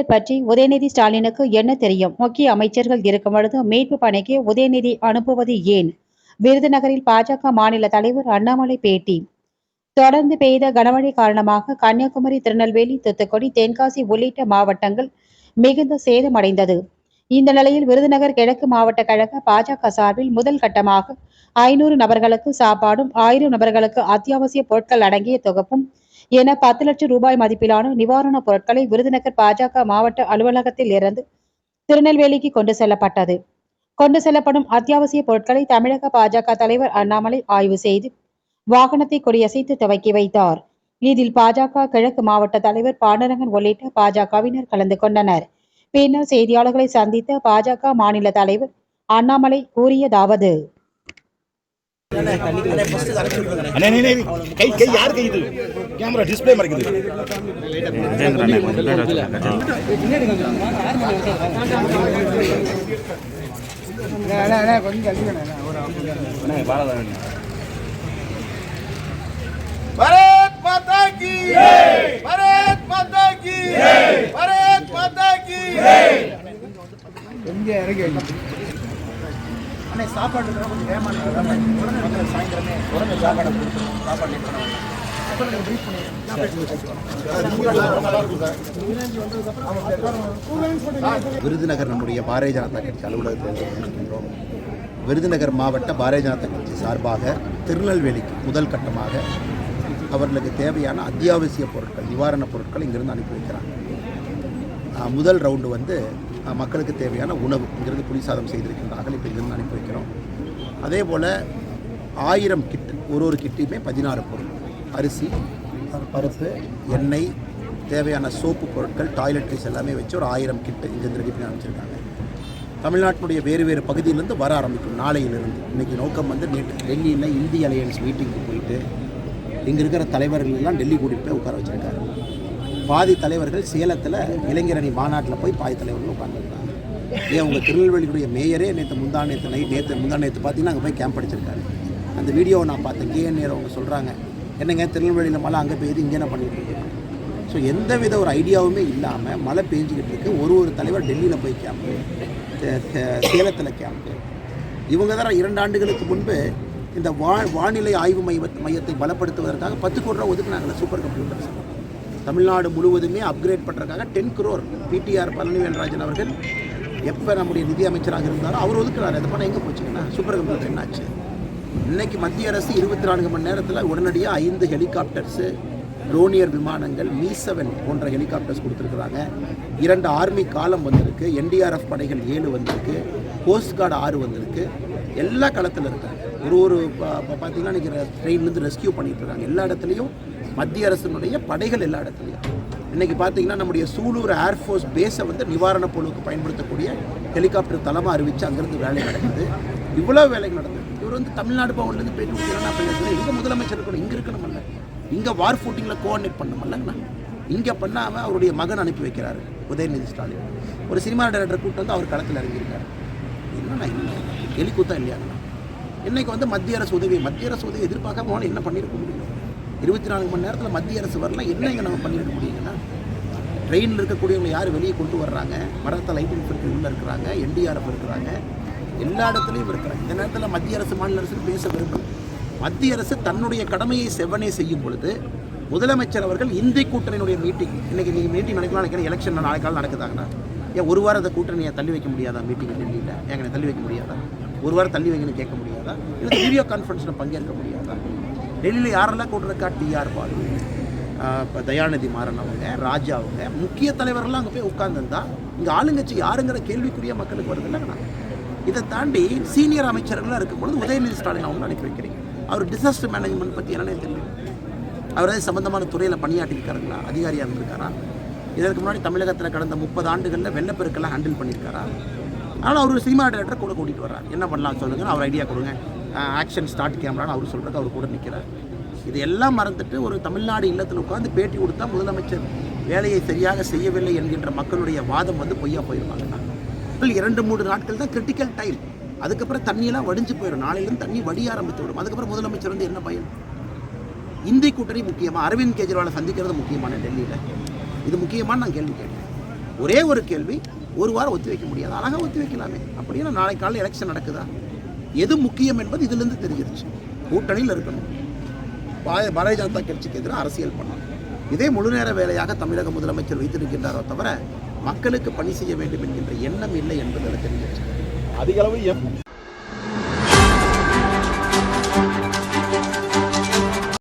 பேரிடர் பற்றி உதயநிதி ஸ்டாலினுக்கு என்ன தெரியும்? முக்கிய அமைச்சர்கள் இருக்கும் பொழுது மீட்பு பணிக்கு உதயநிதி அனுப்புவது ஏன்? விருதுநகரில் பாஜக மாநில தலைவர் அண்ணாமலை பேட்டி. தொடர்ந்து பெய்த கனமழை காரணமாக கன்னியாகுமரி திருநெல்வேலி தூத்துக்குடி தென்காசி உள்ளிட்ட மாவட்டங்கள் மிகுந்த சேதமடைந்தது. இந்த நிலையில் விருதுநகர் கிழக்கு மாவட்ட கழக பாஜக சார்பில் முதல் கட்டமாக ஐநூறு நபர்களுக்கு சாப்பாடும் ஆயிரம் நபர்களுக்கு அத்தியாவசிய பொருட்கள் அடங்கிய தொகுப்பும் என பத்து லட்சம் ரூபாய் மதிப்பிலான நிவாரணப் பொருட்களை விருதுநகர் பாஜக மாவட்ட அலுவலகத்தில் இருந்து திருநெல்வேலிக்கு கொண்டு செல்லப்பட்டது. கொண்டு செல்லப்படும் அத்தியாவசிய பொருட்களை தமிழக பாஜக தலைவர் அண்ணாமலை ஆய்வு செய்து வாகனத்தை கொடியசைத்து துவக்கி வைத்தார். இதில் பாஜக கிழக்கு மாவட்ட தலைவர் பாண்டரங்கன் உள்ளிட்ட பாஜகவினர் கலந்து கொண்டனர். பின்னர் செய்தியாளர்களை சந்தித்த பாஜக மாநில தலைவர் அண்ணாமலை கூறியதாவது அண்ணே, அண்ணே, அண்ணே, கை கை யார் கை இது கேமரா டிஸ்ப்ளே மறைக்குது भारत माता की भारत माता की भारत माता की அண்ணே சாப்பாடு கொஞ்சம் சாயந்தரமே உடனே சாப்பாடு கொடுத்துருவோம் சாப்பாடு லேட் விருதுநகர் நம்முடைய பாரதிய ஜனதா கட்சி அலுவலகத்தில் விருதுநகர் மாவட்ட பாரதிய ஜனதா கட்சி சார்பாக திருநெல்வேலிக்கு முதல் கட்டமாக அவர்களுக்கு தேவையான அத்தியாவசிய பொருட்கள் நிவாரணப் பொருட்கள் இங்கிருந்து அனுப்பி வைக்கிறாங்க. முதல் ரவுண்டு வந்து மக்களுக்கு தேவையான உணவு இங்கிருந்து புளிசாதம் செய்திருக்கின்றார்கள் இப்போ இங்கிருந்து அனுப்பி வைக்கிறோம். அதே போல் ஆயிரம் கிட் ஒரு ஒரு கிட்டையுமே பதினாறு பொருள். அரிசி பருப்பு எண்ணெய் தேவையான சோப்பு பொருட்கள் டாய்லெட்ரிஸ் எல்லாமே வச்சு ஒரு ஆயிரம் கிட்டு இங்கிருந்து ரெடி பண்ணி அனுப்பிச்சிருக்காங்க. தமிழ்நாட்டினுடைய வேறு வேறு பகுதியிலேருந்து வர ஆரம்பிக்கும் நாளையிலிருந்து. இன்றைக்கி நோக்கம் வந்து நேற்று டெல்லியில் இந்திய அலையன்ஸ் மீட்டிங்க்கு போயிட்டு இங்கே இருக்கிற தலைவர்கள் எல்லாம் டெல்லி கூட்டிகிட்டு போய் உட்கார வச்சுருக்காரு பாதி தலைவர்கள் சேலத்தில் இளைஞரணி மாநாட்டில் போய் பாதி தலைவர்கள் உட்காந்துருக்காங்க ஏன் உங்கள் திருநெல்வேலியுடைய மேயரே நேற்று முந்தா நேற்று நைட் நேற்று முந்தா நேற்று பார்த்தீங்கன்னா அங்கே போய் கேம்ப் அடிச்சிருக்காரு. அந்த வீடியோவை நான் பார்த்தேன். கேஎன்ஏர் அவங்க சொல்கிறாங்க என்னங்க திருநெல்வேலியில் மழை அங்கே பெய்யுது இங்கே என்ன பண்ணிட்டு இருக்கீங்க? ஸோ எந்த வித ஒரு ஐடியாவுமே இல்லாமல் மழை பெஞ்சிக்கிட்டு இருக்கு. ஒரு ஒரு தலைவர் டெல்லியில் போய் கேம்ப்பு சேலத்தில் கேம்ப்பு இவங்க தான் இரண்டு ஆண்டுகளுக்கு முன்பு இந்த வா வானிலை ஆய்வு மைய மையத்தை பலப்படுத்துவதற்காக பத்து கோடி ரூபா ஒதுக்குனாங்களே சூப்பர் கம்ப்யூட்டர்ஸ். தமிழ்நாடு முழுவதுமே அப்கிரேட் பண்ணுறதுக்காக டென் குரோர் பிடிஆர் பழனிவேல்ராஜன் அவர்கள் எப்போ நம்முடைய நிதி அமைச்சராக இருந்தாரோ அவர் ஒதுக்குறாரு. அந்த பணம் எங்கே போச்சுங்கன்னா சூப்பர் கம்ப்யூட்டர் என்னாச்சு? இன்னைக்கு மத்திய அரசு இருபத்தி நான்கு மணி நேரத்தில் உடனடியாக ஐந்து ஹெலிகாப்டர்ஸு ரோனியர் விமானங்கள் மீ செவன் போன்ற ஹெலிகாப்டர்ஸ் கொடுத்துருக்குறாங்க. இரண்டு ஆர்மி காலம் வந்திருக்கு. என்டிஆர்எஃப் படைகள் ஏழு வந்திருக்கு. கோஸ்ட் கார்டு ஆறு வந்திருக்கு. எல்லா களத்தில் இருக்காங்க. ஒரு ஒரு ப- பார்த்தீங்கன்னா இன்றைக்கி ட்ரெயின்லேருந்து ரெஸ்கியூ பண்ணிட்டு இருக்காங்க. எல்லா இடத்துலையும் மத்திய அரசினுடைய படைகள் எல்லா இடத்துலையும். இன்னைக்கு பார்த்தீங்கன்னா நம்முடைய சூலூர் ஏர்ஃபோர்ஸ் பேஸை வந்து நிவாரணப் பொருளுக்கு பயன்படுத்தக்கூடிய ஹெலிகாப்டர் தளமாக அறிவித்து அங்கேருந்து வேலை நடக்குது. இவ்வளோ வேலைகள் நடந்தது. இவர் வந்து தமிழ்நாடு பவன்லேருந்து பேட்டி கொடுத்தீங்கன்னா பேசுகிறேன் இங்கே முதலமைச்சர் இருக்கணும். இங்கே இருக்கணுமல்ல இங்கே வார் ஃபூட்டிங்கில் கோஆர்டினேட் பண்ணணுமல்லங்கண்ணா இங்கே பண்ணாமல் அவருடைய மகன் அனுப்பி வைக்கிறாரு. உதயநிதி ஸ்டாலின். ஒரு சினிமா டைரக்டர் கூப்பிட்டு வந்து அவர் களத்தில் இறங்கியிருக்காரு. என்னன்னா என்ன எலிக்கூத்தா இல்லையாங்கண்ணா இன்னைக்கு வந்து மத்திய அரசு உதவி மத்திய அரசு உதவி எதிர்பார்க்காம அவனை என்ன பண்ணியிருக்க முடியும்? இருபத்தி நாலு மணி நேரத்தில் மத்திய அரசு வரல இங்கே நம்ம பண்ணியிருக்க முடியுங்கன்னா ட்ரெயினில் இருக்கக்கூடியவங்க யார் வெளியே கொண்டு வர்றாங்க? மரத்தை லைட்டிங் ஃபெக்டரி உள்ளே இருக்கிறாங்க என்டிஆர்எஃப் இருக்கிறாங்க. எல்லா இடத்துலையும் இருக்கிறாங்க இந்த நேரத்தில் மத்திய அரசு மாநில அரசு பேச விரும்பும் மத்திய அரசு தன்னுடைய கடமையை செவ்வனே செய்யும் பொழுது முதலமைச்சர் அவர்கள் இந்திய கூட்டணியினுடைய மீட்டிங் இன்னைக்கு நீங்கள் மீட்டிங் நடக்கலாம் நினைக்கிறேன். எலெக்ஷன் நாளைக்கால் நடக்குதாங்கண்ணா ஏன் ஒரு வாரம் அந்த கூட்டணியை தள்ளி வைக்க முடியாதா? மீட்டிங் டெல்லியில் ஏங்க தள்ளி வைக்க முடியாதா? ஒரு வாரம் தள்ளி வைங்கன்னு கேட்க முடியாதா? இல்லை வீடியோ கான்ஃபரன்ஸில் பங்கேற்க முடியாதா? டெல்லியில் யாரெல்லாம் கூட்டிருக்கா டிஆர் பாலு இப்போ தயாநிதி மாறன் அவங்க ராஜா அவங்க முக்கிய தலைவர்கள்லாம் அங்கே போய் உட்காந்துருந்தா இங்கே ஆளுங்கட்சி யாருங்கிற கேள்விக்குரிய மக்களுக்கு வருது இல்லைங்கண்ணா. இதை தாண்டி சீனியர் அமைச்சர்கள்லாம் இருக்கும்பொழுது உதயநிதி ஸ்டாலின் அவங்க அனுப்பி வைக்கிறீங்க. அவர் டிசாஸ்டர் மேனேஜ்மெண்ட் பற்றி என்னன்னே தெரியும் அவர் ஏதாவது சம்மந்தமான துறையில் பணியாற்றிருக்காருங்களா அதிகாரியாக இருந்திருக்காரா? இதற்கு முன்னாடி தமிழகத்தில் கடந்த முப்பது ஆண்டுகளில் வெள்ளப்பெருக்கெல்லாம் ஹேண்டில் பண்ணியிருக்காரா? அதனால் அவர் சினிமா டேரக்டர் கூட கூட்டிகிட்டு வர்றார். என்ன பண்ணலாம் சொல்லுங்கள் அவர் ஐடியா கொடுங்க. ஆக்ஷன் ஸ்டார்ட் கேமரான்னு அவர் சொல்கிறதுக்கு அவர் கூட நிற்கிறார் இது எல்லாம் மறந்துட்டு ஒரு தமிழ்நாடு இல்லத்தில் உட்காந்து பேட்டி கொடுத்தா முதலமைச்சர் வேலையை சரியாக செய்யவில்லை என்கின்ற மக்களுடைய வாதம் வந்து பொய்யா போயிருவாங்கண்ணா முதல் இரண்டு மூன்று நாட்கள் தான் கிரிட்டிக்கல் டைம் அதுக்கப்புறம் தண்ணியெல்லாம் வடிஞ்சு போயிடும். நாளையிலும் தண்ணி வடிய ஆரம்பித்து விடும். அதுக்கப்புறம் முதலமைச்சர் வந்து என்ன பயன்? இந்தி கூட்டணி முக்கியமாக அரவிந்த் கெஜ்ரிவாலை சந்திக்கிறது முக்கியமான டெல்லியில். இது முக்கியமான நான் கேள்வி கேட்டேன். ஒரே ஒரு கேள்வி ஒரு வாரம் ஒத்தி வைக்க முடியாது. அழகாக ஒத்தி வைக்கலாமே. அப்படின்னா நாளை காலையில் எலெக்ஷன் நடக்குதா? எது முக்கியம் என்பது இதுலேருந்து தெரிஞ்சிருச்சு. கூட்டணியில் இருக்கணும். பா- பாரதிய ஜனதா கட்சிக்கு எதிராக அரசியல் பண்ணணும். இதே முழு நேர வேலையாக தமிழக முதலமைச்சர் வைத்திருக்கின்றாரோ தவிர மக்களுக்கு பணி செய்ய வேண்டும் என்கின்ற எண்ணம் இல்லை என்பது எனக்கு தெரிஞ்சிருச்சு. அதிக அளவு எம்